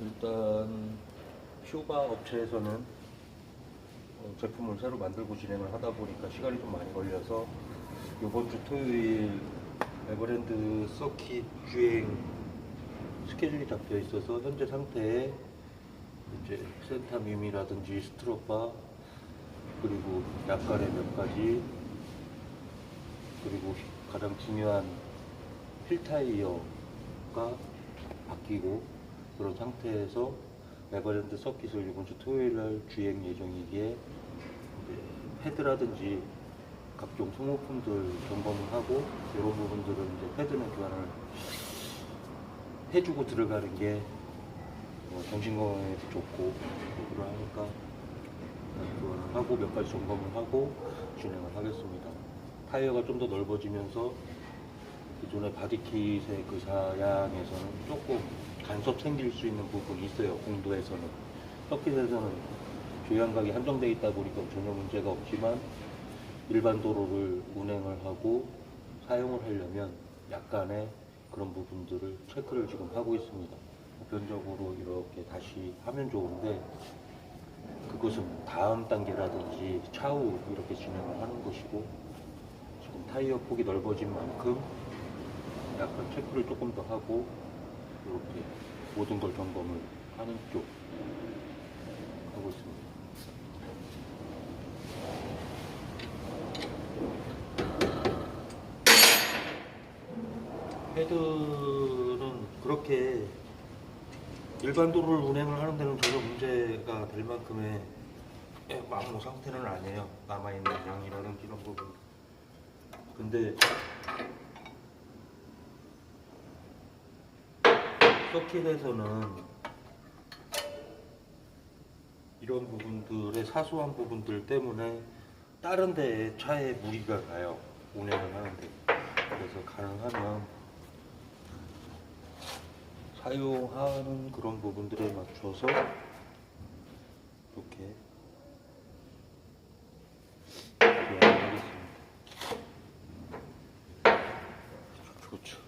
일단 퓨바 업체에서는 어, 제품을 새로 만들고 진행을 하다 보니까 시간이 좀 많이 걸려서 이번 주 토요일 에버랜드 서킷 주행 스케줄이 잡혀 있어서 현재 상태에 이제 센타밈이라든지 스트로바 그리고 약간의 몇 가지 그리고 가장 중요한 휠 타이어가 바뀌고 그런 상태에서 에버랜드 서킷을 이번 주 토요일 날 주행 예정이기에 패드라든지 각종 소모품들 점검을 하고 이런 부분들은 이제 패드는 교환을 해주고 들어가는 게 어, 정신건강에도 좋고 그러하니까 교환을 하고 몇 가지 점검을 하고 진행을 하겠습니다. 타이어가 좀 더 넓어지면서 기존의 바디킷의 그 사양에서는 조금 간섭 생길 수 있는 부분이 있어요. 공도에서는. 서킷에서는 주행각이 한정되어 있다 보니까 전혀 문제가 없지만 일반 도로를 운행을 하고 사용을 하려면 약간의 그런 부분들을 체크를 지금 하고 있습니다. 보편적으로 이렇게 다시 하면 좋은데 그것은 다음 단계라든지 차후 이렇게 진행을 하는 것이고 지금 타이어 폭이 넓어진 만큼 약간 체크를 조금 더 하고 이렇게 모든 걸 점검을 하는 쪽 하고 있습니다. 헤드는 그렇게 일반 도로를 운행을 하는 데는 전혀 문제가 될 만큼의 마모 상태는 아니에요. 남아있는 양이라든지 이런 부분. 근데 서킷에서는 이런 부분들의 사소한 부분들 때문에 다른 데에 차에 무리가 가요. 운행을 하는데. 그래서 가능하면 사용하는 그런 부분들에 맞춰서 이렇게 하겠습니다. 그렇죠.